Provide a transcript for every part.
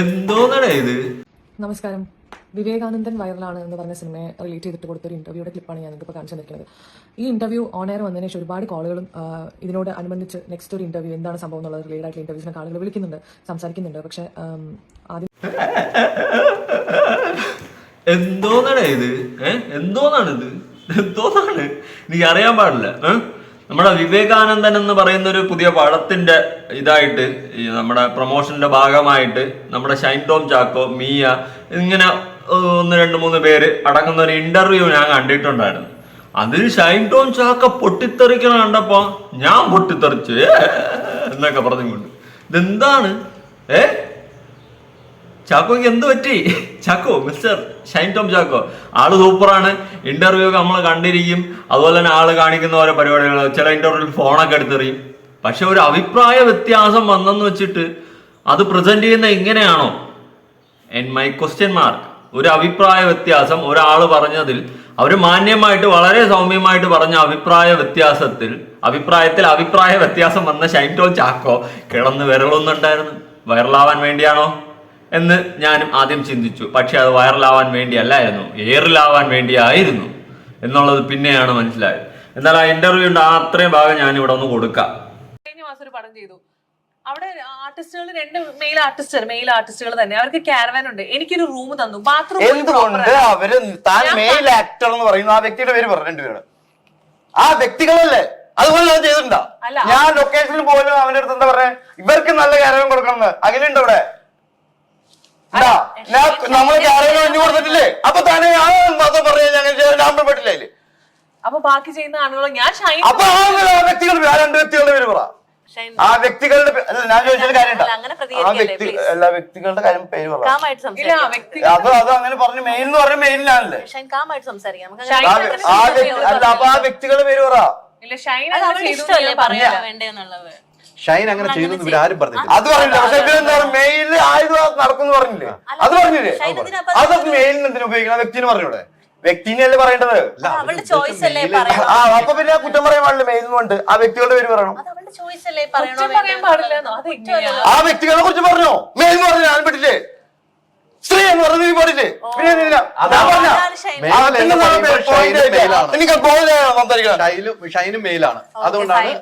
എന്തോന്നടേ ഇത്? നമസ്കാരം. വിവേകാനന്ദൻ വൈറലാണ് എന്ന് പറഞ്ഞ സിനിമയെ റിലേറ്റ് ചെയ്തിട്ട് കൊടുത്ത ഒരു ഇന്റർവ്യൂയുടെ ക്ലിപ്പാണ് ഞാൻ നിങ്ങൾക്ക് കാണിച്ചു തന്നിരിക്കുന്നത്. ഈ ഇന്റർവ്യൂ ഓൺ എയർ വന്നതിന് ശേഷം ഒരുപാട് കോളുകളും ഇതിനോട് അനുബന്ധിച്ച് നെക്സ്റ്റ് ഒരു ഇന്റർവ്യൂ എന്താണ് സംഭവം എന്നുള്ളത് റിലേറ്റഡ് ആയിട്ടുള്ള ഇന്റർവ്യൂസിനൊക്കെ ആളുകൾ വിളിക്കുന്നുണ്ട് സംസാരിക്കുന്നുണ്ട്. പക്ഷെ ആദ്യം എന്തോന്നാണ് ഇത്? ഏഹ് എന്തോന്നാണ് ഇത് എന്തോന്നാണ്? എനിക്ക് അറിയാൻ പാടില്ല. ഏ? നമ്മുടെ വിവേകാനന്ദൻ എന്ന് പറയുന്ന ഒരു പുതിയ പടത്തിന്റെ ഇതായിട്ട് നമ്മുടെ പ്രൊമോഷന്റെ ഭാഗമായിട്ട് നമ്മുടെ ഷൈൻ ടോം ചാക്കോ മിയ ഇങ്ങനെ ഒന്ന് രണ്ട് മൂന്ന് പേര് അടങ്ങുന്ന ഒരു ഇന്റർവ്യൂ ഞാൻ കണ്ടിട്ടുണ്ടായിരുന്നു. അതിൽ ഷൈൻ ടോം ചാക്ക പൊട്ടിത്തെറിക്കണ കണ്ടപ്പോ ഞാൻ പൊട്ടിത്തെറിച്ചു. എന്നൊക്കെ പറഞ്ഞുകൊണ്ട്. ഇതെന്താണ്? ഏ? ചാക്കോക്ക് എന്ത് പറ്റി? ചാക്കോ മിസ്റ്റർ ഷൈൻ ടോം ചാക്കോ ആൾ സൂപ്പറാണ്. ഇന്റർവ്യൂ ഒക്കെ നമ്മൾ കണ്ടിരിക്കും. അതുപോലെ തന്നെ ആൾ കാണിക്കുന്ന ഓരോ പരിപാടികൾ ചില ഇന്റർവ്യൂവിൽ ഫോണൊക്കെ എടുത്തെറിയും. പക്ഷെ ഒരു അഭിപ്രായ വ്യത്യാസം വന്നെന്ന് വെച്ചിട്ട് അത് പ്രസന്റ് ചെയ്യുന്ന ഇങ്ങനെയാണോ എൻ മൈ ക്വസ്റ്റ്യൻ മാർക്ക് ഒരു അഭിപ്രായ വ്യത്യാസം ഒരാൾ പറഞ്ഞതിൽ അവർ മാന്യമായിട്ട് വളരെ സൗമ്യമായിട്ട് പറഞ്ഞ അഭിപ്രായ വ്യത്യാസത്തിൽ അഭിപ്രായത്തിൽ അഭിപ്രായ വ്യത്യാസം വന്ന ഷൈൻ ടോൾ ചാക്കോ കിടന്ന് വിരളൊന്നുണ്ടായിരുന്നു. വൈറലാവാൻ വേണ്ടിയാണോ? എന്ന് ഞാനും ആദ്യം ചിന്തിച്ചു. പക്ഷെ അത് വൈറലാവാൻ വേണ്ടിയല്ലായിരുന്നു. എയറിലാവാൻ വേണ്ടിയായിരുന്നു എന്നുള്ളത് പിന്നെയാണ് മനസ്സിലായത്. എന്നാൽ ആ ഇന്റർവ്യൂണ്ട് ആ അത്രയും ഭാഗം ഞാൻ ഇവിടെ ഒന്ന് കൊടുക്കാം. കഴിഞ്ഞ മാസം ഒരു പടം ചെയ്തു. അവിടെ ആർട്ടിസ്റ്റുകൾ രണ്ട് മെയിൽ ആർട്ടിസ്റ്റ് മെയിൽ ആർട്ടിസ്റ്റുകൾ തന്നെ. അവർക്ക് ക്യാരവാൻ ഉണ്ട്. എനിക്കൊരു റൂം തന്നു. ബാത്റൂം എന്തുകൊണ്ട്? അവർ താൻ മെയിൽ ആക്ടർ എന്ന് പറയുന്ന. ആ വ്യക്തിയുടെ പേര് പറഞ്ഞു രണ്ടുപേരുടെ ആ വ്യക്തികളല്ലേ? അതുപോലെ ഞാൻ ചെയ്തിട്ടുണ്ടോ? അല്ല, ഞാൻ ലൊക്കേഷനിൽ പോലും അവന്റെ അടുത്ത് എന്താ പറയാ ഇവർക്ക് നല്ല കാര്യം കൊടുക്കണം എന്ന് അവിടെ? ഉണ്ടാ? നമ്മൾ കാര്യം ഒഴിഞ്ഞു കൊടുത്തിട്ടില്ലേ? അപ്പൊ തന്നെ മതം പറഞ്ഞ ഞാൻ പെട്ടില്ലേ അതിൽ? അപ്പൊ ബാക്കി ചെയ്യുന്ന ആളുകൾ ഞാൻ ഷൈൻ അപ്പൊ ആ വ്യക്തികളുടെ പേര്, ആ രണ്ട് വ്യക്തികളുടെ പേര് പറ. ആ വ്യക്തികളുടെ അല്ല, ഞാൻ ചോദിച്ചൊരു കാര്യം എല്ലാ വ്യക്തികളുടെ കാര്യം പേര് പറ. അത് അത് അങ്ങനെ പറഞ്ഞു മെയിൽ എന്ന് പറഞ്ഞ മെയിലിനാണല്ലേ ഷൈൻ കാമായിട്ട് സംസാരിക്കാം. നമുക്ക് ആ വ്യക്തി അല്ല അപ്പൊ ആ വ്യക്തികളുടെ പേര് പറ. ഇഷ്ടമല്ലേ ഞാൻ പറയാ വേണ്ടെന്നുള്ളത് ഷൈൻ അങ്ങനെ ചെയ്തു ആരും പറഞ്ഞില്ല അത് പറഞ്ഞില്ല. പക്ഷെ ഇവരെന്താണ് മെയിൽ ആയുധം നടക്കുന്നു പറഞ്ഞില്ലേ? അത് പറഞ്ഞില്ലേ? അത് മെയിലിന് എന്തിനു ഉപയോഗിക്കണം? വ്യക്തിന് പറഞ്ഞൂടെ വ്യക്തിനെയല്ലേ പറയേണ്ടത്? ആ അപ്പൊ പിന്നെ കുറ്റം പറയാൻ പാടില്ല മെയിൽ കൊണ്ട് ആ വ്യക്തികളുടെ പേര് പറയണം. അത് അവളുടെ ചോയ്സ് അല്ലേ പറയണോ പറയാൻ പാടില്ലെന്നോ? അത് എങ്ങനെയാ? ആ വ്യക്തികളെ കുറിച്ച് പറഞ്ഞോ? മെയിൽ പറഞ്ഞു ഞാൻ പറ്റില്ലേ സ്ത്രീ എന്ന് പറഞ്ഞത് നീ പാടില്ലേ പിന്നെ. എനിക്ക് സംസാരിക്കണം. ഷൈനും മെയിലാണ്. അതുകൊണ്ടാണ്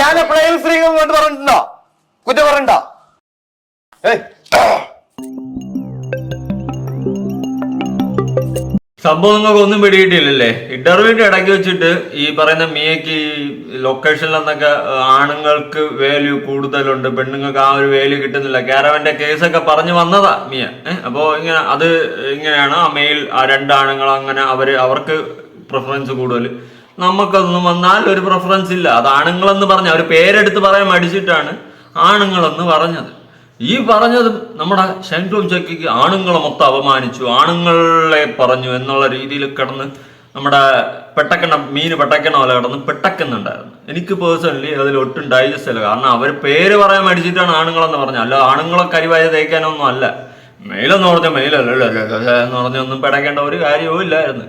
ഞാൻ എപ്പോഴേലും സ്ത്രീകൾ കൊണ്ട് പറഞ്ഞിട്ടുണ്ടോ? കുറ്റം പറഞ്ഞിട്ടുണ്ടോ? സംഭവം നിങ്ങൾക്ക് ഒന്നും പിടികിട്ടില്ലല്ലേ ഇന്റർവ്യൂവിന്റെ ഇടയ്ക്ക് വെച്ചിട്ട് ഈ പറയുന്ന മിയക്ക് ഈ ലൊക്കേഷനിൽ നിന്നൊക്കെ ആണുങ്ങൾക്ക് വാല്യൂ കൂടുതലുണ്ട് പെണ്ണുങ്ങൾക്ക് ആ ഒരു വാല്യൂ കിട്ടുന്നില്ല. കാരവന്റെ കേസൊക്കെ പറഞ്ഞു വന്നതാ മിയ. ഏഹ് അപ്പോ ഇങ്ങനെ അത് ഇങ്ങനെയാണ്. ആ മെയിൽ ആ രണ്ടാണുങ്ങൾ അങ്ങനെ അവർ അവർക്ക് പ്രിഫറൻസ് കൂടുതൽ നമുക്കൊന്നും വന്നാൽ ഒരു പ്രിഫറൻസ് ഇല്ല. അത് ആണുങ്ങളെന്ന് പറഞ്ഞ ഒരു പേരെടുത്ത് പറയാൻ മടിച്ചിട്ടാണ് ആണുങ്ങളെന്ന് പറഞ്ഞത്. ഈ പറഞ്ഞത് നമ്മുടെ ശംഖും ചക്കിക്ക് ആണുങ്ങളെ മൊത്തം അപമാനിച്ചു. ആണുങ്ങളെ പറഞ്ഞു എന്നുള്ള രീതിയിൽ കിടന്ന് നമ്മുടെ പെട്ടക്കണ മീൻ പെട്ടക്കണ പോലെ കിടന്ന് പെട്ടക്കുന്നുണ്ടായിരുന്നു. എനിക്ക് പേഴ്സണലി അതിൽ ഒട്ടും ഡൈജസ്റ്റ് അല്ല കാരണം അവർ പേര് പറയാൻ മടിച്ചിട്ടാണ് ആണുങ്ങളെന്ന് പറഞ്ഞത്. അല്ല ആണുങ്ങളെ കരിവായ തേക്കാനൊന്നും അല്ല. മെയിലെന്ന് പറഞ്ഞ മെയിലല്ല എന്ന് പറഞ്ഞൊന്നും പെടക്കേണ്ട ഒരു കാര്യവും ഇല്ലായിരുന്നു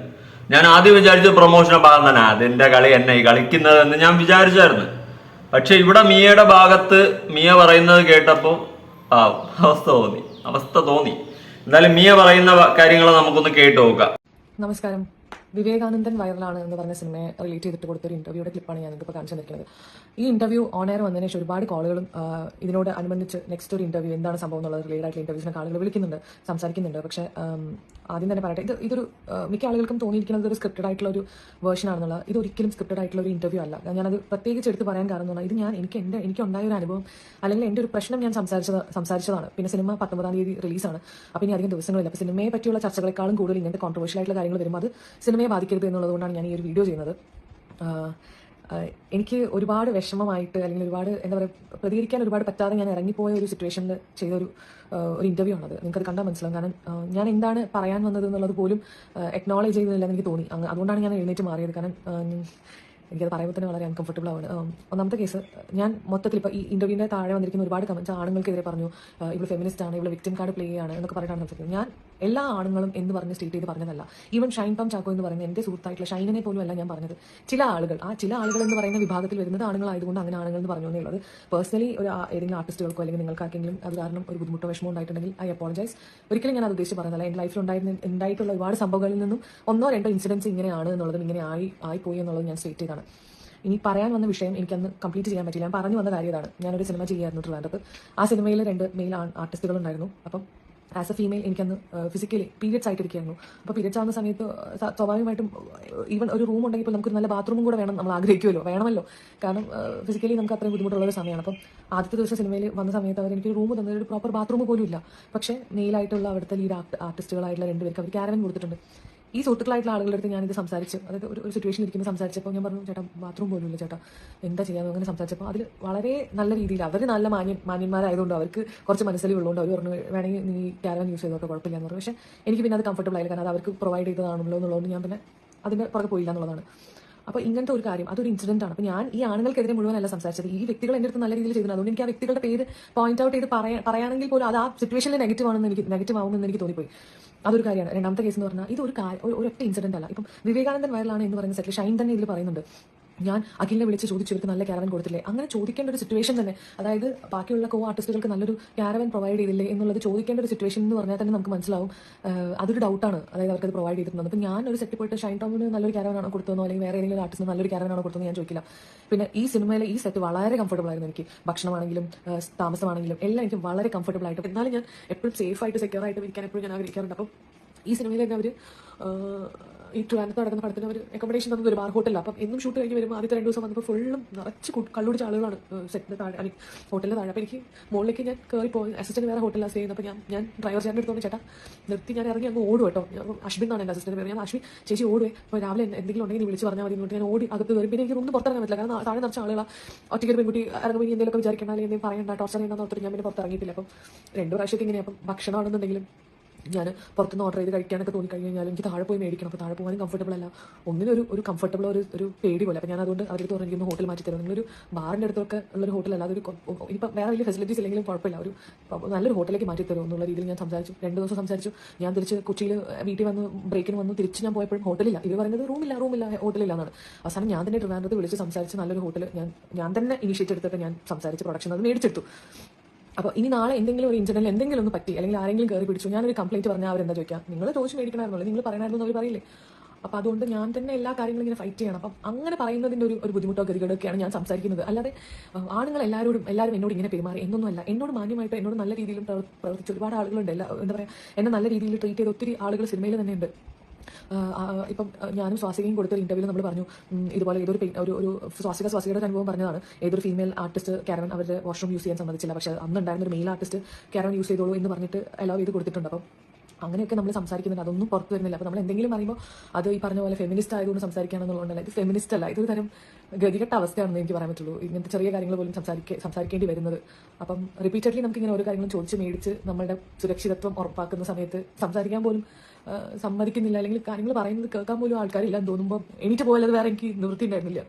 ഞാൻ ആദ്യം വിചാരിച്ച പ്രൊമോഷനെ ഭാഗം തന്നെ. അതിന്റെ കളി എന്നെ ഈ കളിക്കുന്നതെന്ന് ഞാൻ വിചാരിച്ചായിരുന്നു. പക്ഷെ ഇവിടെ മിയയുടെ ഭാഗത്ത് മിയ പറയുന്നത് കേട്ടപ്പോൾ ആ അവസ്ഥ തോന്നി. അവസ്ഥ തോന്നി. എന്തായാലും മിയ പറയുന്ന കാര്യങ്ങൾ നമുക്കൊന്ന് കേട്ടു നോക്കാം. നമസ്കാരം. വിവേകാനന്ദൻ വൈറലാണ് എന്ന് പറഞ്ഞ സിനിമയെ റിലേറ്റ് ചെയ്തിട്ട് കൊടുത്ത ഒരു ഇന്റർവ്യൂയുടെ ക്ലിപ്പാണ് ഞാൻ നിങ്ങൾക്ക് കാണിച്ചു തന്നിരിക്കുന്നത്. ഈ ഇന്റർവ്യൂ ഓൺ എയർ വന്നതിന് ശേഷം ഒരുപാട് കോളുകളും ഇതിനോട് അനുബന്ധിച്ച് നെക്സ്റ്റ് ഒരു ഇന്റർവ്യൂ എന്താണ് സംഭവം എന്നുള്ളത് റിലേറ്റഡ് ആയിട്ടുള്ള ഇന്റർവ്യൂസിനൊക്കെ ആളുകൾ വിളിക്കുന്നുണ്ട് സംസാരിക്കുന്നുണ്ട്. പക്ഷേ ആദ്യം തന്നെ പറയട്ടെ ഇത് ഇതൊരു മിക്ക ആളുകൾക്കും തോന്നിയിരിക്കുന്നത് ഒരു സ്ക്രിപ്റ്റഡ് ആയിട്ടുള്ള ഒരു വേർഷൻ ആണെന്നുള്ള ഇത് ഒരിക്കലും സ്ക്രിപ്റ്റഡ് ആയിട്ടുള്ള ഒരു ഇന്റർവ്യൂ അല്ല. ഞാനത് പ്രത്യേകിച്ച് എടുത്ത് പറയാൻ കാരണം എന്ന് പറഞ്ഞാൽ ഇത് ഞാൻ എനിക്ക് എന്റെ എനിക്ക് ഉണ്ടായ ഒരു അനുഭവം അല്ലെങ്കിൽ എന്റെ ഒരു പ്രശ്നം ഞാൻ സംസാരിച്ചത് സംസാരിച്ചതാണ്. പിന്നെ സിനിമ പത്തൊമ്പതാം തീയതി റിലീസാണ് അപ്പോൾ ഇനി അധികം ദിവസങ്ങളില്ല. അപ്പോൾ സിനിമയെ പറ്റിയുള്ള ചർച്ചകളെക്കാളും കൂടുതൽ ഇങ്ങനത്തെ കോൺട്രവേഴ്ഷ്യൽ ആയിട്ടുള്ള കാര്യങ്ങൾ വരുമ്പോൾ അത് സിനിമയെ ബാധിക്കരുത് എന്നുള്ളതുകൊണ്ടാണ് ഞാൻ ഈ ഒരു വീഡിയോ ചെയ്യുന്നത്. എനിക്ക് ഒരുപാട് വിഷമമായിട്ട് അല്ലെങ്കിൽ ഒരുപാട് എന്താ പറയുക പ്രതികരിക്കാൻ ഒരുപാട് പറ്റാതെ ഞാൻ ഇറങ്ങിപ്പോയ ഒരു സിറ്റുവേഷനിൽ ചെയ്ത ഒരു ഒരു ഇന്റർവ്യൂ ആണത്. അത് കണ്ടാൽ മനസ്സിലാവും. കാരണം ഞാൻ എന്താണ് പറയാൻ വന്നത് എന്നുള്ളത് പോലും എക്നോളജ് ചെയ്യുന്നില്ല എനിക്ക് തോന്നി. അതുകൊണ്ടാണ് ഞാൻ എഴുന്നേറ്റ് മാറിയത്. കാരണം എനിക്കത് പറയുമ്പോൾ തന്നെ വളരെ അൺകംഫർട്ടബിൾ ആണ് ഒന്നാമത്തെ കേസ് ഞാൻ മൊത്തത്തിൽ ഇപ്പോൾ ഈ ഇന്റർവ്യൂവിന്റെ താഴെ വന്നിരിക്കുന്ന ഒരുപാട് കമൻസ് ആണുങ്ങൾക്കെതിരെ പറഞ്ഞു. ഇവിടെ ഫെമിനിസ്റ്റ് ആണ് ഇവൾ വിക്ടിം കാർഡ് പ്ലേ ആണ് എന്നൊക്കെ പറഞ്ഞിട്ടാണ് സംസാരിക്കുന്നത് ഞാൻ എല്ലാ ആണുങ്ങളും എന്ന് പറഞ്ഞ് സ്റ്റേറ്റ് ചെയ്ത് പറഞ്ഞതല്ല. ഈവൻ ഷൈൻ പം ചാക്കോ എന്ന് പറയുന്ന എന്റെ സുഹൃത്തായിട്ടുള്ള ഷൈനിനെ പോലും അല്ല ഞാൻ പറഞ്ഞത്. ചില ആളുകൾ ആ ചില ആളുകൾ എന്ന് പറയുന്ന വിഭാഗത്തിൽ വരുന്നത് ആണുങ്ങളായതുകൊണ്ട് അങ്ങനെ ആണുങ്ങൾ എന്ന് പറഞ്ഞു എന്നുള്ളത്. പേഴ്സണലി ഒരു ഏതെങ്കിലും ആർട്ടിസ്റ്റുകൾക്കോ അല്ലെങ്കിൽ നിങ്ങൾക്കാർക്കെങ്കിലും അത് കാരണം ഒരു ബുദ്ധിമുട്ടോ വിഷമോ ഉണ്ടായിട്ടുണ്ടെങ്കിൽ ഐ അപ്പോളജൈസ് ഒരിക്കലും ഞാൻ അത് ഉദ്ദേശിച്ച് പറഞ്ഞതല്ല. എന്റെ ലൈഫിൽ ഉണ്ടായിരുന്ന ഉണ്ടായിട്ടുള്ള ഒരുപാട് സംഭവങ്ങളിൽ നിന്നും ഒന്നോ രണ്ടോ ഇൻസിഡൻസ് ഇങ്ങനെയാണ് എന്നുള്ളതും ഇങ്ങനെ ആയി ആയിപ്പോയി എന്നുള്ളത് ഞാൻ സ്റ്റേറ്റ് ചെയ്താണ്. ഇനി പറയാൻ വന്ന വിഷയം എനിക്കന്ന് കംപ്ലീറ്റ് ചെയ്യാൻ പറ്റില്ല ഞാൻ പറഞ്ഞു വന്ന കാര്യമാണ് ഞാനൊരു സിനിമ ചെയ്യായിരുന്നു ട്രിവാൻഡ്രത്ത് ആ സിനിമയിൽ രണ്ട് മെയിൽ ആർട്ടിസ്റ്റുകൾ ഉണ്ടായിരുന്നു. അപ്പം ആസ് എ ഫീമെയിൽ എനിക്കന്ന് ഫിസിക്കലി പീരിയഡ്സ് ആയിട്ടിരിക്കുകയായിരുന്നു. അപ്പോൾ പീരിയഡ്സ് ആവുന്ന സമയത്ത് സ്വാഭാവികമായിട്ടും ഈവൻ ഒരു റൂം ഉണ്ടെങ്കിൽ ഇപ്പോൾ നമുക്കൊരു നല്ല ബാത്റൂമും കൂടെ വേണം നമ്മൾ ആഗ്രഹിക്കുമല്ലോ. വേണമല്ലോ. കാരണം ഫിസിക്കലി നമുക്ക് അത്രയും ബുദ്ധിമുട്ടുള്ള ഒരു സമയമാണ്. അപ്പം ആദ്യത്തെ ദിവസം സിനിമയിൽ വന്ന സമയത്ത് അവർ എനിക്ക് റൂം തന്നത് ഒരു പ്രോപ്പർ ബാത്റൂം പോലും ഇല്ല പക്ഷേ മെയിലായിട്ടുള്ള അവിടുത്തെ ലീഡ് ആർട്ടിസ്റ്റുകളായിട്ടുള്ള രണ്ടുപേർക്ക് അവർ ക്യാരവൻ കൊടുത്തിട്ടുണ്ട്. ഈ സുഹൃത്തുക്കളായിട്ടുള്ള ആളുകളുടെ അടുത്ത് ഞാനിത് സംസാരിച്ച് അതായത് ഒരു ഒരു സിറ്റുവേഷൻ ഇരിക്കുമ്പോൾ സംസാരിച്ചപ്പോൾ ഞാൻ പറഞ്ഞു ചേട്ടാ ബാത്റൂം പോലും ഇല്ല ചേട്ടാ. എന്താ ചെയ്യാന്ന് അങ്ങനെ സംസാരിച്ചപ്പോൾ അതിൽ വളരെ നല്ല രീതിയിൽ അവർ നല്ല മാന്യ മാന്യന്മാരായതുകൊണ്ട് അവർക്ക് കുറച്ച് മനസ്സിലി ഉള്ളതുകൊണ്ട് അവർ പറഞ്ഞു വേണമെങ്കിൽ നീ ക്യാരവൻ യൂസ് ചെയ്തോട്ടെ കുഴപ്പമില്ല എന്ന് പറഞ്ഞു. പക്ഷേ എനിക്ക് പിന്നെ അത് കംഫർട്ടബിൾ ആയില്ല. കാരണം അത് അവർക്ക് പ്രൊവൈഡ് ചെയ്തതാണല്ലോ എന്നുള്ളതുകൊണ്ട് ഞാൻ പിന്നെ അതിന്റെ പുറകെ പോയില്ല എന്നുള്ളതാണ്. അപ്പോൾ ഇങ്ങനത്തെ ഒരു കാര്യം അതൊരു ഇൻസിഡന്റ് ആണ്. അപ്പോൾ ഞാൻ ഈ ആണുങ്ങൾക്കെതിരെ മുഴുവനല്ല സംസാരിച്ചത്. ഈ വ്യക്തികൾ എന്റെ അടുത്ത് നല്ല രീതിയിൽ ചെയ്തിരുന്നു അതുകൊണ്ട് എനിക്ക് ആ വ്യക്തികളുടെ പേര് പോയിന്റ് ഔട്ട് ചെയ്ത് പറയാ പറയാണെങ്കിൽ പോലും അത് ആ സിറ്റുവേഷനിൽ നെഗറ്റീവ് ആണെന്ന് എനിക്ക് നെഗറ്റീവ് ആവുമെന്ന് എനിക്ക് തോന്നിപ്പോയി. അതൊരു കാര്യമാണ്. രണ്ടാമത്തെ കേസ് എന്ന് പറഞ്ഞാൽ ഇത് ഒരു ഒരു ഒരൊറ്റ ഇൻസിഡന്റ് അല്ല. ഇപ്പം വിവേകാനന്ദൻ വയറിലാണ് എന്ന് പറയുന്ന സെറ്റിൽ ഷൈൻ തന്നെ ഇതിൽ പറയുന്നുണ്ട്. ഞാൻ അഖിലിനെ വിളിച്ച് ചോദിച്ചു ഇവർക്ക് നല്ല ക്യാരവൻ കൊടുത്തില്ലേ? അങ്ങനെ ചോദിക്കേണ്ട ഒരു സിറ്റുവേഷൻ തന്നെ. അതായത് ബാക്കിയുള്ള കോ ആർട്ടിസ്റ്റുകൾക്ക് നല്ലൊരു ക്യാരവൻ പ്രൊവൈഡ് ചെയ്തില്ലേ എന്നുള്ളത് ചോദിക്കേണ്ട ഒരു സിറ്റുവേഷൻ എന്ന് പറഞ്ഞാൽ തന്നെ നമുക്ക് മനസ്സിലാവും. അതൊരു ഡൗട്ടാണ് അതായത് അവർക്ക് അത് പ്രൊവൈഡ് ചെയ്തിട്ടുണ്ട് അപ്പോൾ ഞാൻ ഒരു സെറ്റ് പോയിട്ട് ഷൈൻ ടോമിന് നല്ലൊരു ക്യാരവൻ ആണോ കൊടുത്തതെന്നോ അല്ലെങ്കിൽ വേറെ ഏതെങ്കിലും ആർട്ടിസ്റ്റിന് നല്ലൊരു ക്യാരവൻ ആണോ കൊടുത്തതെന്ന് ഞാൻ ചോദിക്കില്ല. പിന്നെ ഈ സിനിമയിലെ ഈ സെറ്റ് വളരെ കംഫർട്ടബിൾ ആയിരുന്നു എനിക്ക്. ഭക്ഷണമാണെങ്കിലും താമസമാണെങ്കിലും എല്ലാം എനിക്ക് വളരെ കംഫർട്ടബിൾ ആയിട്ട്. എന്നാലും ഞാൻ എപ്പോഴും സേഫ് ആയിട്ട് സെക്യൂർ ആയിട്ട് ഇരിക്കാൻ എപ്പോഴും ഞാൻ ആഗ്രഹിക്കാറുണ്ട്. അപ്പം ഈ സിനിമയിൽ തന്നെ അവർ ഈ ട്രിവാൻഡ്രത്ത് നടക്കുന്ന പടത്തിന് അവർ അക്കോമഡേഷൻ തന്നത് ഒരു ബാർ ഹോട്ടലിൽ അപ്പം എന്നും ഷൂട്ട് കഴിഞ്ഞ് വരുമ്പോൾ ആദ്യത്തെ രണ്ട് ദിവസം വന്നപ്പോൾ ഫുള്ളും നിറച്ച് കള്ളുടിച്ച ആളുകളാണ് സെറ്റിന് താഴെ അല്ലെങ്കിൽ ഹോട്ടലിൽ താഴെ. അപ്പോൾ എനിക്ക് മുകളിലേക്ക് ഞാൻ കയറി പോയി അസിസ്റ്റന്റ് വേറെ ഹോട്ടലിൽ സ്റ്റേ ചെയ്യുന്നത്. അപ്പോൾ ഞാൻ ഞാൻ ഡ്രൈവർ ചേട്ടന്റെ അടുത്ത് പറഞ്ഞു ചേട്ടാ നിർത്തി ഞാൻ ഇറങ്ങി അങ്ങ് ഓടും കേട്ടോ. അശ്വിൻ എന്നാണ് എന്റെ അസിസ്റ്റന്റ് ഞാൻ അശ്വിൻ ചേച്ചി ഓടുവേ. അപ്പോൾ രാവിലെ എന്തെങ്കിലും ഉണ്ടെങ്കിൽ വിളിച്ച് പറഞ്ഞാൽ മതി എന്നിട്ട് ഞാൻ ഓടി അകത്ത് കയറി. പിന്നെ എനിക്ക് ഒന്നും പുറത്തിറങ്ങാൻ പറ്റില്ല. കാരണം താഴെ നിറച്ച ആളുകളാണ് ഒറ്റയ്ക്ക് പെൺകുട്ടി ഇറങ്ങുമ്പോൾ എന്തെങ്കിലുമൊക്കെ വിചാരിക്കണ്ട അല്ലെങ്കിൽ എന്തെങ്കിലും പറയണ്ട ടോർച്ചർ ചെയ്യണമെന്ന് ഓർത്തിട്ട് ഞാൻ പിന്നെ പുറത്തിറങ്ങിയിട്ടില്ല. അപ്പം രണ്ട് പ്രാവശ്യത്തെ ഇങ്ങനെ അപ്പം ഭക്ഷണമാണെന്നുണ്ടെങ്കിലും ഞാൻ പുറത്തുനിന്ന് ഓർഡർ ചെയ്ത് കഴിക്കാനൊക്കെ തോന്നി കഴിഞ്ഞ് കഴിഞ്ഞാൽ എനിക്ക് താഴെ പോയി മേടിക്കണം. അപ്പോൾ താഴെ പോകാനും കംഫർട്ടബിൾ അല്ല. ഒന്നിനും ഒരു ഒരു കംഫർട്ടബിൾ ഒരു ഒരു പേടി പോലെ. അപ്പോൾ ഞാൻ അതുകൊണ്ട് അവർക്ക് പറഞ്ഞു എനിക്കൊന്ന് ഹോട്ടൽ മാറ്റി തരും നിങ്ങളൊരു ബാറിന്റെ അടുത്തൊക്കെ ഉള്ളൊരു ഹോട്ടൽ ഹോട്ടലല്ല അതൊരു ഇപ്പം വേറെ വലിയ ഫെസിലിറ്റീസ് ഇല്ലെങ്കിലും കുഴപ്പമില്ല. ഒരു നല്ലൊരു ഹോട്ടലിലേക്ക് മാറ്റി തരും എന്നുള്ള രീതിയിൽ ഞാൻ സംസാരിച്ചു. രണ്ട് ദിവസം സംസാരിച്ചു. ഞാൻ തിരിച്ച് കൊച്ചിയിൽ വീട്ടിൽ വന്ന് ബ്രേക്കിന് വന്ന് തിരിച്ച് ഞാൻ പോയപ്പോഴും ഹോട്ടലില്ല ഇവർ പറയുന്നത് റൂമില്ല റൂമില്ല ഹോട്ടലില്ല എന്നാണ്. അവസാനം ഞാൻ തന്നെ ട്രിവാൻഡ്രത്ത് വിളിച്ച് സംസാരിച്ച് നല്ലൊരു ഹോട്ടൽ ഞാൻ ഞാൻ തന്നെ ഇനിഷ്യേറ്റ് എടുത്തിട്ട് ഞാൻ സംസാരിച്ച് പ്രൊഡക്ഷൻ അത് മേടിച്ചെടുത്തു. അപ്പോൾ ഇനി നാളെ എന്തെങ്കിലും ഒരു ഇൻസിഡന്റ് എന്തെങ്കിലും ഒന്ന് പറ്റി അല്ലെങ്കിൽ ആരെങ്കിലും കയറി പിടിച്ചു ഞാനൊരു കംപ്ലൈന്റ് പറഞ്ഞാൽ അവരെന്താ ചോദിക്കാം? നിങ്ങൾ ചോദിച്ചു മേടിക്കണമായിരുന്നല്ലോ നിങ്ങൾ പറയണമായിരുന്നു അവർ പറയില്ലേ? അപ്പോൾ അതുകൊണ്ട് ഞാൻ തന്നെ എല്ലാ കാര്യങ്ങളും ഇങ്ങനെ ഫൈറ്റ് ചെയ്യണം. അപ്പം അങ്ങനെ പറയുന്നതിന്റെ ഒരു ഒരു ബുദ്ധിമുട്ടോ ഗതികളൊക്കെയാണ് ഞാൻ സംസാരിക്കുന്നത്. അല്ലാതെ ആണുങ്ങൾ എല്ലാവരോടും എല്ലാവരും എന്നോട് ഇങ്ങനെ പെരുമാറി എന്നൊന്നുമല്ല. എന്നോട് മാന്യമായിട്ട് എന്നോട് നല്ല രീതിയിലും പ്രവർ- പ്രവർത്തിച്ച ഒരുപാട് ആളുകളുണ്ട്. എല്ലാ എന്താ പറയുക എന്നെ നല്ല രീതിയിൽ ട്രീറ്റ് ചെയ്ത ഒത്തിരി ആളുകൾ സിനിമയിൽ തന്നെ ഉണ്ട് ഇപ്പം ഞാനും സ്വാസികയും കൊടുത്ത ഇന്റർവ്യൂവിൽ നമ്മൾ പറഞ്ഞു ഇതുപോലെ ഏതൊരു ഒരു ഒരു സ്വാസിക സ്വാസികയുടെ അനുഭവം പറഞ്ഞതാണ്. ഏതൊരു ഫീമെയിൽ ആർട്ടിസ്റ്റ് കാരവൻ അവരുടെ വാഷ്റൂം യൂസ് ചെയ്യാൻ സമ്മതിച്ചില്ല. പക്ഷേ അന്ന് ഉണ്ടായിരുന്ന ഒരു മെയിൽ ആർട്ടിസ്റ്റ് കാരവൻ യൂസ് ചെയ്തോളൂ എന്ന് പറഞ്ഞിട്ട് അലോ ചെയ്ത് കൊടുത്തിട്ടുണ്ട്. അപ്പം അങ്ങനെയൊക്കെ നമ്മൾ സംസാരിക്കുന്നുണ്ട്. അതൊന്നും പുറത്ത് വരുന്നില്ല അപ്പോൾ നമ്മൾ എന്തെങ്കിലും പറയുമ്പോൾ അത് ഈ പറഞ്ഞ പോലെ ഫെമിനിസ്റ്റ് ആയതുകൊണ്ട് സംസാരിക്കുകയാണെന്നുള്ളതല്ല ഇത് ഫെമിനിസ്റ്റ് അല്ല. ഇതൊരു തരം ഗതികെട്ട അവസ്ഥയാണെന്ന് എനിക്ക് പറയാൻ പറ്റുള്ളൂ. ഇങ്ങനത്തെ ചെറിയ കാര്യങ്ങൾ പോലും സംസാരിക്ക സംസാരിക്കേണ്ടി വരുന്നത്. അപ്പം റിപ്പീറ്റഡ്ലി നമുക്ക് ഇങ്ങനെ ഓരോ കാര്യങ്ങളും ചോദിച്ച് മേടിച്ച് നമ്മുടെ സുരക്ഷിതത്വം ഉറപ്പാക്കുന്ന സമയത്ത് സംസാരിക്കാൻ പോലും സമ്മതിക്കുന്നില്ല. അല്ലെങ്കിൽ കാര്യങ്ങൾ പറയുന്നത് കേൾക്കാൻ പോലും ആൾക്കാരില്ല എന്ന് തോന്നുമ്പോൾ എനിക്ക് പോലെ അത് വേറെ എനിക്ക് നിവൃത്തി ഉണ്ടായിരുന്നില്ല.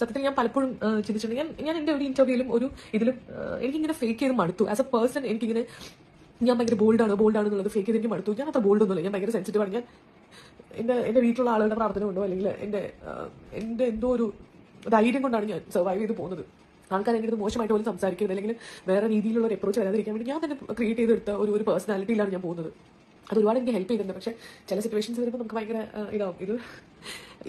സത്യത്തിൽ ഞാൻ പലപ്പോഴും ചിന്തിച്ചിട്ടുണ്ട്. ഞാൻ ഞാൻ എന്റെ ഒരു ഇന്റർവ്യൂവിലും ഒരു ഇതിലും എനിക്കിങ്ങനെ ഫേക്ക് ചെയ്ത് മടുത്തു. ആസ് എ പേഴ്സൺ എനിക്കിങ്ങനെ ഞാൻ ഭയങ്കര ബോൾഡാണ് ബോൾഡാണ് എന്നുള്ളത് ഫേക്ക് ചെയ്ത് എനിക്ക് മടുത്തു. ഞാൻ അത്ര ബോൾഡ് ഒന്നുമില്ല. ഞാൻ ഭയങ്കര ആണ്. ഞാൻ എന്റെ എന്റെ വീട്ടിലുള്ള ആളുകളുടെ പ്രാർത്ഥന കൊണ്ടോ അല്ലെങ്കിൽ എന്റെ എന്റെ എന്തോ ഒരു ധൈര്യം കൊണ്ടാണ് ഞാൻ സർവൈവ് ചെയ്ത് പോകുന്നത്. ആൾക്കാർ എന്റെ അടുത്ത് മോശമായിട്ട് പോലും സംസാരിക്കരുത്. അല്ലെങ്കിൽ വേറെ രീതിയിലുള്ള ഒരു അപ്രോച്ച് വരാതിരിക്കാൻ വേണ്ടി ഞാൻ തന്നെ ക്രിയേറ്റ് ചെയ്തെടുത്ത ഒരു ഒരു പേഴ്സണാലിറ്റിയിലാണ് ഞാൻ പോകുന്നത്. അത് ഒരുപാട് എനിക്ക് ഹെൽപ്പ് ചെയ്തിട്ടുണ്ട്. പക്ഷേ ചില സിറ്റുവേഷൻസ് വരുമ്പോൾ നമുക്ക് ഭയങ്കര ഇതാവും. ഇത്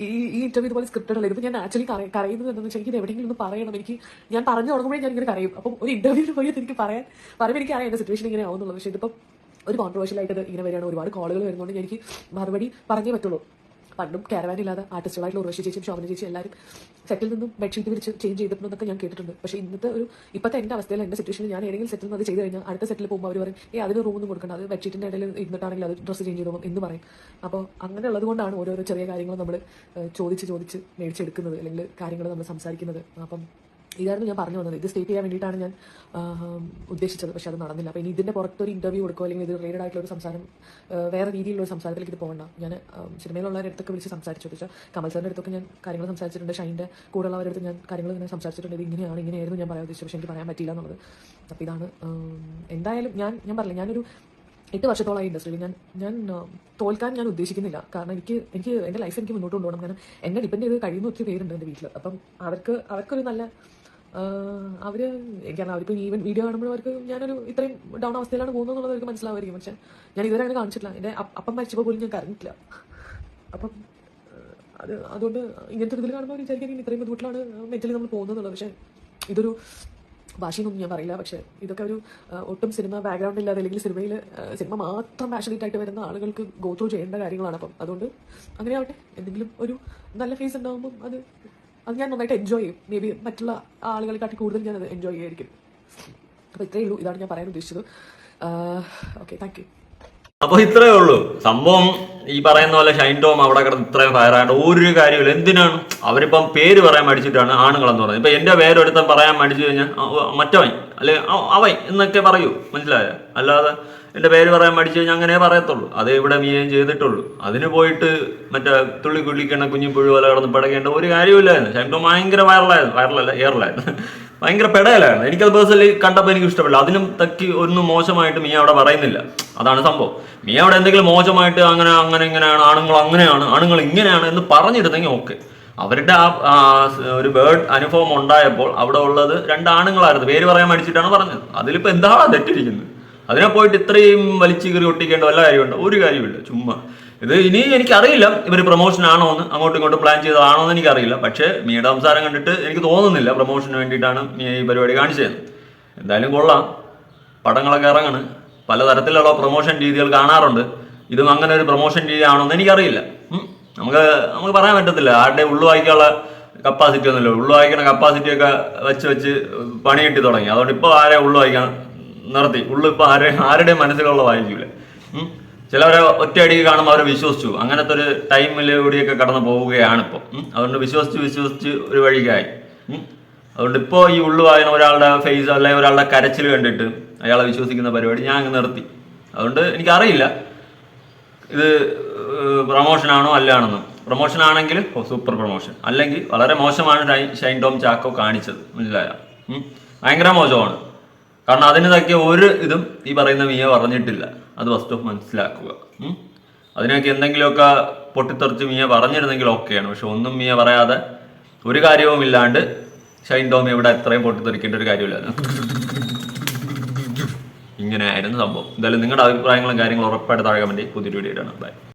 ഈ ഈ ഇന്റർവ്യൂ ഇതുപോലെ സ്ക്രിപ്റ്റഡ് അല്ല. ഇതിപ്പോൾ ഞാൻ ആക്ച്വലി കരയുന്നത് എന്താണെന്ന് വെച്ചാൽ എനിക്ക് എവിടെയെങ്കിലും ഒന്ന് പറയണം. എനിക്ക് ഞാൻ പറഞ്ഞു തുടങ്ങുമ്പോഴേ ഞാൻ ഇങ്ങനെ കരയും. അപ്പം ഒരു ഇന്റർവ്യൂവിന് പോയി എനിക്ക് പറയാൻ പറയുമ്പോൾ എനിക്ക് അറിയാം എന്റെ സിറ്റുവേഷൻ ഇങ്ങനെ ആവുന്നുള്ളൂ പക്ഷേ ഇതിപ്പം ഒരു കോൺട്രവേഴ്ഷ്യൽ ആയിട്ട് ഇങ്ങനെ വരികയാണ്. ഒരുപാട് കോളുകൾ വരുന്നതുകൊണ്ട് എനിക്ക് മറുപടി പറഞ്ഞേ പറ്റുള്ളൂ. പണ്ടും ക്യാരവാൻ ഇല്ലാതെ ആർട്ടിസ്റ്റുകളായിട്ടുള്ള ഉർവശി ചേച്ചിയും ശോഭന ചേച്ചി എല്ലാവരും സെറ്റിൽ നിന്നും ബെഡ്ഷീറ്റ് വിരിച്ച് ചേഞ്ച് ചെയ്തിട്ടുണ്ടെന്നൊക്കെ ഞാൻ കേട്ടിട്ടുണ്ട്. പക്ഷേ ഇന്നത്തെ ഒരു ഇപ്പോഴത്തെ എന്റെ അവസ്ഥയിൽ എന്റെ സിറ്റുവേഷനിൽ ഞാൻ ഏതെങ്കിലും സെറ്റിൽ നിന്ന് അത് ചെയ്ത് കഴിഞ്ഞാൽ അടുത്ത സെറ്റിൽ പോകുമ്പോൾ അവർ പറയും ഏ അതിന് റൂമൊന്നും കൊടുക്കണ്ട അത് ബെഡ്ഷീറ്റിന്റെ ഇടയിൽ ഇരുന്നിട്ടാണെങ്കിൽ അത് ഡ്രസ്സ് ചേഞ്ച് ചെയ്തോ എന്ന് പറയും. അപ്പോൾ അങ്ങനെയുള്ളത് കൊണ്ടാണ് ഓരോരോ ചെറിയ കാര്യങ്ങൾ നമ്മൾ ചോദിച്ച് ചോദിച്ച് മേടിച്ചെടുക്കുന്നത് അല്ലെങ്കിൽ കാര്യങ്ങൾ നമ്മൾ സംസാരിക്കുന്നത്. അപ്പം ഇതായിരുന്നു ഞാൻ പറഞ്ഞു വന്നത്. ഇത് സ്റ്റേറ്റ് ചെയ്യാൻ വേണ്ടിയിട്ടാണ് ഞാൻ ഉദ്ദേശിച്ചത്. പക്ഷെ അത് നടന്നില്ല. അപ്പോൾ ഇനി ഇതിന്റെ പുറത്തൊരു ഇന്റർവ്യൂ കൊടുക്കുക അല്ലെങ്കിൽ ഇത് റിലേറ്റഡ് ആയിട്ടുള്ള ഒരു സംസാരം വേറെ രീതിയിലുള്ള ഒരു സംസാരത്തിലേക്ക് ഇത് പോകണ്ട. ഞാൻ സിനിമയിലുള്ളവരുടെ അടുത്തൊക്കെ വിളിച്ച് സംസാരിച്ചു. വെച്ചാൽ കമൽ സാറിന്റെ അടുത്തൊക്കെ ഞാൻ കാര്യങ്ങൾ സംസാരിച്ചിട്ടുണ്ട്. ഷൈന്റെ കൂടെയുള്ളവരുടെ അടുത്ത് ഞാൻ കാര്യങ്ങൾ ഇങ്ങനെ സംസാരിച്ചിട്ടുണ്ട്. ഇത് ഇങ്ങനെയാണ് ഇങ്ങനെയായിരുന്നു ഞാൻ പറയാൻ ഉദ്ദേശിച്ചത്. പക്ഷേ എനിക്ക് പറയാൻ പറ്റില്ല എന്നുള്ളത്. അപ്പോൾ ഇതാണ് എന്തായാലും ഞാൻ ഞാൻ പറഞ്ഞില്ല ഞാനൊരു എട്ട് വർഷത്തോളമായി ഇൻഡസ്ട്രിയിൽ. ഞാൻ ഞാൻ തോൽക്കാൻ ഞാൻ ഉദ്ദേശിക്കുന്നില്ല. കാരണം എനിക്ക് എനിക്ക് എന്റെ ലൈഫ് എനിക്ക് മുന്നോട്ട് കൊണ്ടുപോകണം. കാരണം എന്നെ ഡിപ്പെൻഡ് ചെയ്ത് കഴിയുന്ന ഒത്തിരി പേരുണ്ട് എന്റെ വീട്ടിൽ അപ്പം അവർക്ക് അവർക്കൊരു നല്ല ആ, അവർ എനിക്കറിയാം അവർക്ക് ഈവൻ വീഡിയോ കാണുമ്പോൾ അവർക്ക് ഞാനൊരു ഇത്രയും ഡൗൺ അവസ്ഥയിലാണ് പോകുന്നത് എന്നുള്ളത് അവർക്ക് മനസ്സിലാവുമായിരിക്കും. പക്ഷെ ഞാൻ ഇതുവരെ അങ്ങനെ കാണിച്ചിട്ടില്ല. എന്റെ അപ്പ- മരിച്ചപ്പോൾ പോലും ഞാൻ കരഞ്ഞിട്ടില്ല. അപ്പം അത് അതുകൊണ്ട് ഇങ്ങനത്തെ ഇതിൽ കാണുമ്പോൾ വിചാരിക്കാൻ ഇത്രയും ബുദ്ധിമുട്ടിലാണ് മെന്റലി നമ്മൾ പോകുന്നത് പക്ഷേ ഇതൊരു ഭാഷയൊന്നും ഞാൻ പറയില്ല. പക്ഷേ ഇതൊക്കെ ഒരു ഒട്ടും സിനിമ ബാക്ക്ഗ്രൗണ്ട് ഇല്ലാതെ അല്ലെങ്കിൽ സിനിമയിൽ സിനിമ മാത്രം പാഷനേറ്റ് ആയിട്ട് വരുന്ന ആളുകൾക്ക് ഗോ ത്രൂ ചെയ്യേണ്ട കാര്യങ്ങളാണ് അപ്പം. അതുകൊണ്ട് അങ്ങനെ ആവട്ടെ എന്തെങ്കിലും ഒരു നല്ല ഫേസ് ഉണ്ടാകുമ്പം അത് അത് ഞാൻ നന്നായിട്ട് എൻജോയ് ചെയ്യും. മേ ബി മറ്റുള്ള ആളുകളെക്കാട്ടി കൂടുതൽ ഞാൻ അത് എൻജോയ് ചെയ്യായിരിക്കും. അപ്പോൾ ഇത്രയേ ഉള്ളൂ. ഇതാണ് ഞാൻ പറയാൻ ഉദ്ദേശിച്ചത്. ഓക്കെ താങ്ക് യു അപ്പൊ ഇത്രയേ ഉള്ളൂ. സംഭവം ഈ പറയുന്ന പോലെ ഷൈൻ ടോം അവിടെ കിടന്ന് ഇത്രയും ഫയർ ആയിട്ട് ഒരു കാര്യമില്ല എന്തിനാണ്? അവരിപ്പം പേര് പറയാൻ മടിച്ചിട്ടാണ് ആണുങ്ങളെന്ന് പറയുന്നത്. ഇപ്പൊ എന്റെ പേരൊരുത്തം പറയാൻ മടിച്ചു കഴിഞ്ഞാൽ മറ്റവൻ അല്ലെ അവൻ എന്നൊക്കെ പറയൂ. മനസ്സിലായോ? അല്ലാതെ എന്റെ പേര് പറയാൻ മടിച്ചു കഴിഞ്ഞാൽ അങ്ങനെ പറയത്തുള്ളൂ. അതേ ഇവിടെ മീയും ചെയ്തിട്ടുള്ളൂ. അതിന് പോയിട്ട് മറ്റേ തുള്ളി കുള്ളിക്കണ കുഞ്ഞു പുഴു പോലെ കിടന്ന് പടകേണ്ട ഒരു കാര്യമില്ലായിരുന്നു ഷൈൻ ഭയങ്കര വൈറലായിരുന്നു വൈറലല്ല എയറിലായിരുന്നു ഭയങ്കര പെടയലായിരുന്നു. എനിക്കത് പേഴ്സണലി കണ്ടപ്പോൾ എനിക്ക് ഇഷ്ടപ്പെടില്ല അതിനും തക്കി ഒന്നും മോശമായിട്ട് മീ അവിടെ പറയുന്നില്ല. അതാണ് സംഭവം. മീ അവിടെ എന്തെങ്കിലും മോശമായിട്ട് അങ്ങനെ അങ്ങനെ ഇങ്ങനെയാണ് ആണുങ്ങൾ അങ്ങനെയാണ് ആണുങ്ങൾ ഇങ്ങനെയാണ് എന്ന് പറഞ്ഞിരുന്നെങ്കിൽ ഓക്കെ. അവരുടെ ആ, ഒരു ബേർഡ് അനുഭവം ഉണ്ടായപ്പോൾ അവിടെ ഉള്ളത് രണ്ട് ആണുങ്ങളായിരുന്നു. പേര് പറയാൻ മടിച്ചിട്ടാണ് പറഞ്ഞത്. അതിലിപ്പോൾ എന്താണ് തെറ്റിരിക്കുന്നത്? അതിനെ പോയിട്ട് ഇത്രയും വലിച്ചു കീറി ഒട്ടിക്കേണ്ട വല്ല കാര്യമുണ്ടോ? ഒരു കാര്യമില്ല ചുമ്മാ. ഇത് ഇനി എനിക്കറിയില്ല ഇവർ പ്രൊമോഷൻ ആണോ എന്ന് അങ്ങോട്ടും ഇങ്ങോട്ടും പ്ലാൻ ചെയ്തതാണോ എന്ന് എനിക്കറിയില്ല. പക്ഷേ മീയുടെ സംസാരം കണ്ടിട്ട് എനിക്ക് തോന്നുന്നില്ല പ്രൊമോഷന് വേണ്ടിയിട്ടാണ് മീ ഈ പരിപാടി കാണിച്ചത്. എന്തായാലും കൊള്ളാം. പടങ്ങളൊക്കെ ഇറങ്ങണ്. പലതരത്തിലുള്ള പ്രൊമോഷൻ രീതികൾ കാണാറുണ്ട്. ഇതും അങ്ങനെ ഒരു പ്രൊമോഷൻ രീതിയാണോ എന്ന് എനിക്കറിയില്ല നമുക്ക് നമുക്ക് പറയാൻ പറ്റത്തില്ല. ആരുടെ ഉള്ളു വായിക്കാനുള്ള കപ്പാസിറ്റി ഒന്നുമില്ല. ഉള്ളു വായിക്കണ കപ്പാസിറ്റി ഒക്കെ വെച്ച് വെച്ച് പണി കിട്ടി തുടങ്ങി. അതുകൊണ്ട് ഇപ്പോൾ ആരെ ഉള്ളു വായിക്കാൻ നിർത്തി. ഉള്ളു ഇപ്പൊ ആരെ ആരുടെ മനസ്സിലുള്ള വായിക്കൂല. ഉം. ചിലവരെ ഒറ്റയടിക്ക് കാണുമ്പോൾ അവരെ വിശ്വസിച്ചു അങ്ങനത്തെ ഒരു ടൈമിലൂടെയൊക്കെ കടന്നു പോവുകയാണ് ഇപ്പോൾ അതുകൊണ്ട് വിശ്വസിച്ച് വിശ്വസിച്ച് ഒരു വഴിക്കായി. അതുകൊണ്ട് ഇപ്പോ ഈ ഉള്ളു വായന ഒരാളുടെ ഫേസ് അല്ലെങ്കിൽ ഒരാളുടെ കരച്ചിൽ കണ്ടിട്ട് അയാളെ വിശ്വസിക്കുന്ന പരിപാടി ഞാൻ അങ്ങ് നിർത്തി. അതുകൊണ്ട് എനിക്കറിയില്ല. ഇത് പ്രൊമോഷൻ ആണോ അല്ലാണെന്നും. പ്രൊമോഷൻ ആണെങ്കിൽ സൂപ്പർ പ്രൊമോഷൻ അല്ലെങ്കിൽ വളരെ മോശമാണ് ഷൈൻ ടോം ചാക്കോ കാണിച്ചത്. മനസ്സിലായ? ഭയങ്കര മോശമാണ്. കാരണം അതിന് തക്കിയ ഒരു ഇതും ഈ പറയുന്ന മിയ പറഞ്ഞിട്ടില്ല. അത് ഫസ്റ്റ് ഓഫ് മനസ്സിലാക്കുക. അതിനൊക്കെ എന്തെങ്കിലുമൊക്കെ പൊട്ടിത്തെറിച്ച് മിയ പറഞ്ഞിരുന്നെങ്കിൽ ഓക്കെയാണ്. പക്ഷെ ഒന്നും മിയ പറയാതെ ഒരു കാര്യവും ഇല്ലാണ്ട് ഷൈൻ ടോമി ഇവിടെ എത്രയും പൊട്ടിത്തെറിക്കേണ്ട ഒരു കാര്യമില്ലായിരുന്നു. ഇങ്ങനെ ആയിരുന്നു സംഭവം. എന്തായാലും നിങ്ങളുടെ അഭിപ്രായങ്ങളും കാര്യങ്ങളും ഉറപ്പായിട്ട് താഴെ കമന്റ് പുതിയൊരു വീഡിയോ ആണ് ബൈ